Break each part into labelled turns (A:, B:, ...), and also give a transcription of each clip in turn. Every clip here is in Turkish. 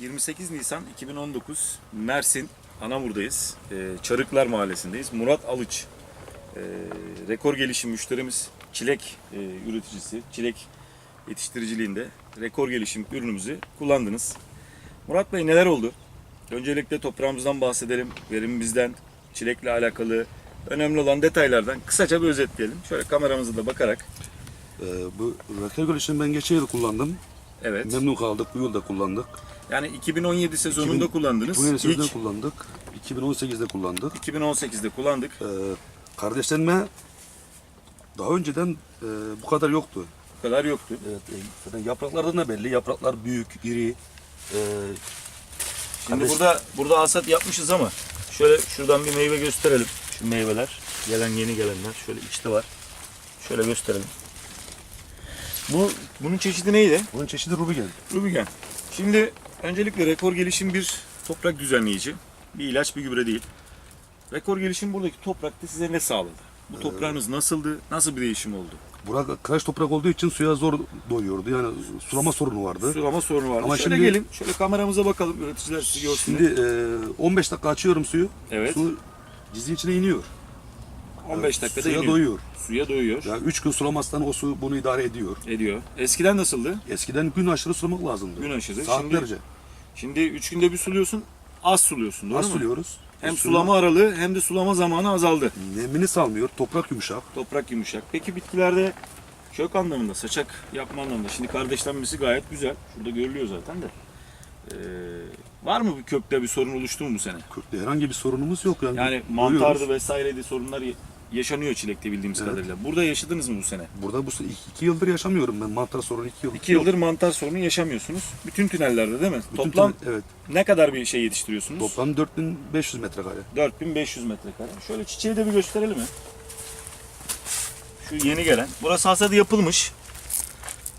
A: 28 Nisan 2019 Mersin Anamur'dayız. Ee, Çarıklar Mahallesi'ndeyiz. Murat Alıç ee, rekor gelişim müşterimiz. Çilek e, üreticisi, çilek yetiştiriciliğinde rekor gelişim ürünümüzü kullandınız. Murat Bey neler oldu? Öncelikle toprağımızdan bahsedelim, verimimizden, çilekle alakalı önemli olan detaylardan kısaca bir özetleyelim. Şöyle kameramıza da bakarak.
B: Ee, bu rakı gülüşünü ben geçen yıl kullandım.
A: Evet.
B: Memnun kaldık. Bu yıl da kullandık.
A: Yani 2017 sezonunda
B: 2000
A: kullandınız.
B: Bu yıl sezonda
A: İlk
B: kullandık. 2018'de kullandık.
A: 2018'de kullandık.
B: Ee, kardeşlerime daha önceden e, bu kadar yoktu.
A: Bu kadar yoktu.
B: Evet, e, zaten yapraklardan da belli. Yapraklar büyük, iri. Ee,
A: Şimdi
B: Kardeş-
A: burada burada hasat yapmışız ama şöyle şuradan bir meyve gösterelim. Şu meyveler, gelen yeni gelenler şöyle içte var. Şöyle gösterelim. Bu bunun çeşidi neydi?
B: bunun çeşidi Rubigen.
A: Rubigen. Şimdi öncelikle rekor gelişim bir toprak düzenleyici. Bir ilaç, bir gübre değil. Rekor gelişim buradaki toprakta size ne sağladı? Bu toprağınız nasıldı? Nasıl bir değişim oldu?
B: Burada kıraç toprak olduğu için suya zor doyuyordu. Yani sulama sorunu vardı.
A: Sulama sorunu vardı.
B: Ama
A: şöyle
B: şimdi-
A: gelin, şöyle kameramıza bakalım. Üreticiler sizi görsünler.
B: Şimdi e, 15 dakika açıyorum suyu.
A: Evet.
B: Su dizi içine iniyor.
A: 15 dakikada
B: Suya
A: iniyor.
B: doyuyor.
A: Suya doyuyor.
B: Yani 3 gün sulamazsan o su bunu idare ediyor.
A: Ediyor. Eskiden nasıldı?
B: Eskiden gün aşırı sulamak lazımdı.
A: Gün aşırı.
B: Saatlerce.
A: Şimdi 3 günde bir suluyorsun. Az suluyorsun doğru
B: Az
A: mu?
B: suluyoruz.
A: Hem
B: E,
A: sulama aralığı hem de sulama zamanı azaldı.
B: Nemini salmıyor. Toprak yumuşak.
A: Toprak yumuşak. Peki bitkilerde kök anlamında, saçak yapma anlamında. Şimdi kardeşlenmesi gayet güzel. Şurada görülüyor zaten de. Ee, var mı bir kökte bir sorun oluştu mu bu sene?
B: Kökte herhangi bir sorunumuz yok. Yani,
A: Yani
B: görüyoruz.
A: mantardı vesaireydi sorunlar ya- yaşanıyor çilekte bildiğimiz
B: Evet.
A: kadarıyla. Burada yaşadınız mı bu sene?
B: Burada bu se- iki, yıldır yaşamıyorum ben. Mantar sorunu iki yıldır.
A: İki yıldır mantar sorunu yaşamıyorsunuz. Bütün tünellerde değil mi?
B: Bütün
A: Toplam
B: tane- evet.
A: ne kadar bir şey yetiştiriyorsunuz?
B: Toplam 4500 metrekare.
A: 4500 metrekare. Şöyle çiçeği de bir gösterelim mi? Şu yeni gelen. Burası hasadı yapılmış.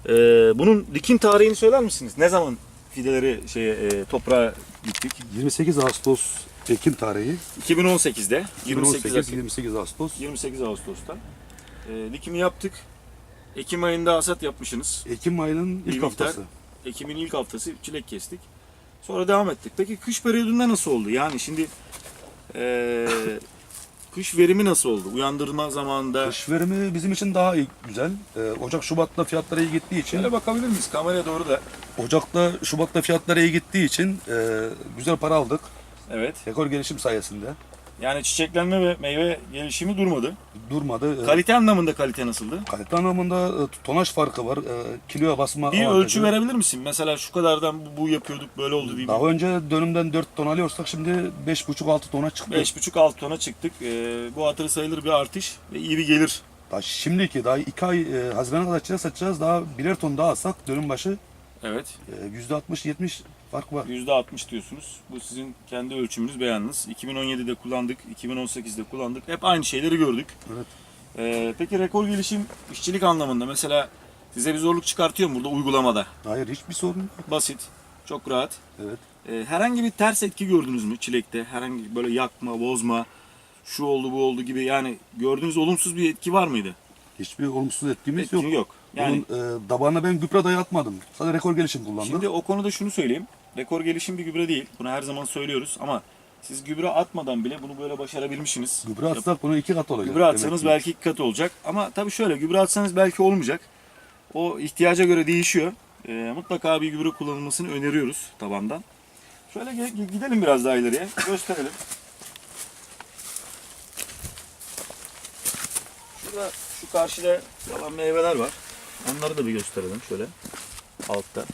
A: Ee, bunun dikim tarihini söyler misiniz? Ne zaman fideleri şeye e, toprağa diktik?
B: 28 Ağustos Ekim tarihi.
A: 2018'de. 28
B: 2018
A: Ekim.
B: 28 Ağustos.
A: 28 Ağustos'ta. Ee, dikimi yaptık. Ekim ayında hasat yapmışsınız.
B: Ekim ayının
A: Bir
B: ilk
A: miktar.
B: haftası.
A: Ekim'in ilk haftası çilek kestik. Sonra devam ettik. Peki kış periyodunda nasıl oldu? Yani şimdi eee, kış verimi nasıl oldu? Uyandırma zamanında.
B: Kış verimi bizim için daha iyi, güzel. Ee, Ocak Şubat'ta fiyatları iyi gittiği için
A: Şöyle bakabilir miyiz? Kameraya doğru da.
B: Ocak'ta Şubat'ta fiyatları iyi gittiği için e, güzel para aldık.
A: Evet.
B: Rekor gelişim sayesinde.
A: Yani çiçeklenme ve meyve gelişimi durmadı.
B: Durmadı.
A: Kalite anlamında kalite nasıldı?
B: Kalite anlamında e, tonaj farkı var. E, kiloya basma
A: Bir
B: avantajı.
A: ölçü verebilir misin? Mesela şu kadardan bu, bu yapıyorduk böyle oldu diye.
B: Daha önce dönümden 4 ton alıyorsak şimdi 5,5-6 tona çıktı.
A: 5,5-6 tona çıktık. Eee, bu hatırı sayılır bir artış ve iyi bir gelir.
B: Daha şimdiki daha 2 ay e, Haziran'a kadar satacağız. Daha birer ton daha alsak dönüm başı
A: Evet.
B: e, %60-70 fark var.
A: %60 diyorsunuz. Bu sizin kendi ölçümünüz beyanınız. 2017'de kullandık, 2018'de kullandık. Hep aynı şeyleri gördük.
B: Evet.
A: Ee, peki rekor gelişim işçilik anlamında mesela size bir zorluk çıkartıyor mu burada uygulamada?
B: Hayır hiçbir sorun yok.
A: Basit, çok rahat.
B: Evet.
A: Ee, herhangi bir ters etki gördünüz mü çilekte? Herhangi böyle yakma, bozma, şu oldu bu oldu gibi yani gördüğünüz olumsuz bir etki var mıydı?
B: Hiçbir olumsuz etkimiz
A: Etki
B: yok.
A: yok. Yani
B: Bunun e, dabağına ben gübre dahi atmadım. Sadece rekor gelişim kullandım.
A: Şimdi o konuda şunu söyleyeyim. Rekor gelişim bir gübre değil. Bunu her zaman söylüyoruz ama siz gübre atmadan bile bunu böyle başarabilmişsiniz.
B: gübre atsak bunun iki kat olacak.
A: Gübre atsanız
B: demek ki.
A: belki iki kat olacak. Ama tabii şöyle gübre atsanız belki olmayacak. O ihtiyaca göre değişiyor. Ee, mutlaka bir gübre kullanılmasını öneriyoruz tabandan. Şöyle gidelim biraz daha ileriye. Gösterelim. Şurada şu karşıda yalan meyveler var. Onları da bir gösterelim şöyle. Altta.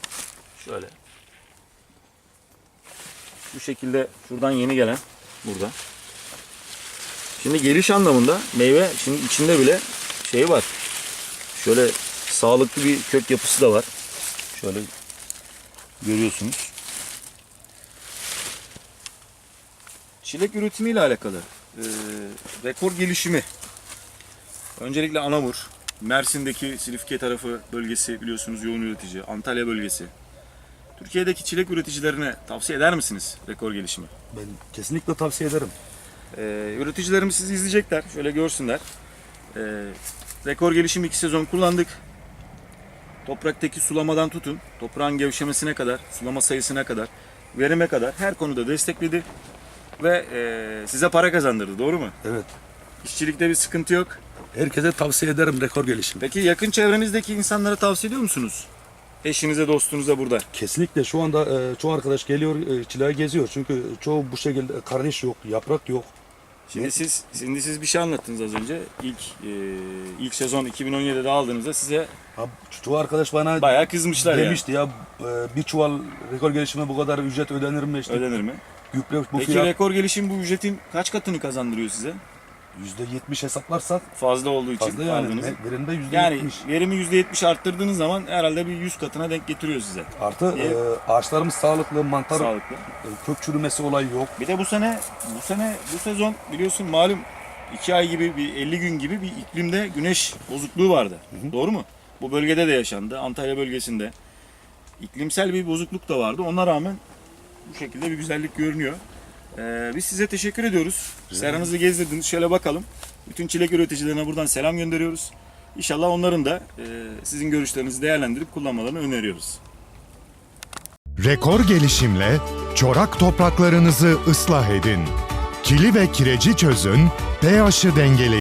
A: Şöyle. Bu şekilde şuradan yeni gelen burada. Şimdi geliş anlamında meyve şimdi içinde bile şey var. Şöyle sağlıklı bir kök yapısı da var. Şöyle görüyorsunuz. Çilek üretimiyle alakalı e, rekor gelişimi. Öncelikle Anamur, Mersin'deki Silifke tarafı bölgesi biliyorsunuz yoğun üretici, Antalya bölgesi. Türkiye'deki çilek üreticilerine tavsiye eder misiniz rekor gelişimi?
B: Ben kesinlikle tavsiye ederim.
A: Ee, üreticilerimiz sizi izleyecekler. Şöyle görsünler. Ee, rekor gelişim iki sezon kullandık. topraktaki sulamadan tutun, toprağın gevşemesine kadar, sulama sayısına kadar, verime kadar her konuda destekledi ve e, size para kazandırdı. Doğru mu?
B: Evet.
A: İşçilikte bir sıkıntı yok.
B: Herkese tavsiye ederim rekor gelişim.
A: Peki yakın çevrenizdeki insanlara tavsiye ediyor musunuz? Eşinize, dostunuza burada.
B: Kesinlikle şu anda e, çoğu arkadaş geliyor e, çileği geziyor. Çünkü çoğu bu şekilde kardeş yok, yaprak yok.
A: Şimdi siz şimdi siz bir şey anlattınız az önce. İlk e, ilk sezon 2017'de aldığınızda size
B: Ha, çoğu arkadaş bana
A: bayağı kızmışlar yani.
B: demişti ya e, bir çuval rekor gelişime bu kadar ücret ödenir mi? İşte
A: Ödenir mi?
B: gübre bu
A: Peki
B: fiyat
A: rekor gelişim bu ücretin kaç katını kazandırıyor size?
B: %70 hesaplarsak
A: Fazla olduğu için
B: fazla yani.
A: aldığınız.
B: Verimde %70.
A: Yani verimi %70 arttırdığınız zaman herhalde bir 100 katına denk getiriyor size.
B: Artı e, ağaçlarımız sağlıklı, mantar
A: Sağlıklı.
B: e, kök çürümesi olayı yok.
A: Bir de bu sene bu sene bu sezon biliyorsun malum 2 ay gibi bir 50 gün gibi bir iklimde güneş bozukluğu vardı. Doğru mu? Bu bölgede de yaşandı. Antalya bölgesinde. iklimsel bir bozukluk da vardı. Ona rağmen bu şekilde bir güzellik görünüyor. Ee, biz size teşekkür ediyoruz. Seranızı gezdirdiniz. Şöyle bakalım. Bütün çilek üreticilerine buradan selam gönderiyoruz. İnşallah onların da e, sizin görüşlerinizi değerlendirip kullanmalarını öneriyoruz.
C: Rekor gelişimle çorak topraklarınızı ıslah edin. Kili ve kireci çözün, pH'ı dengeleyin.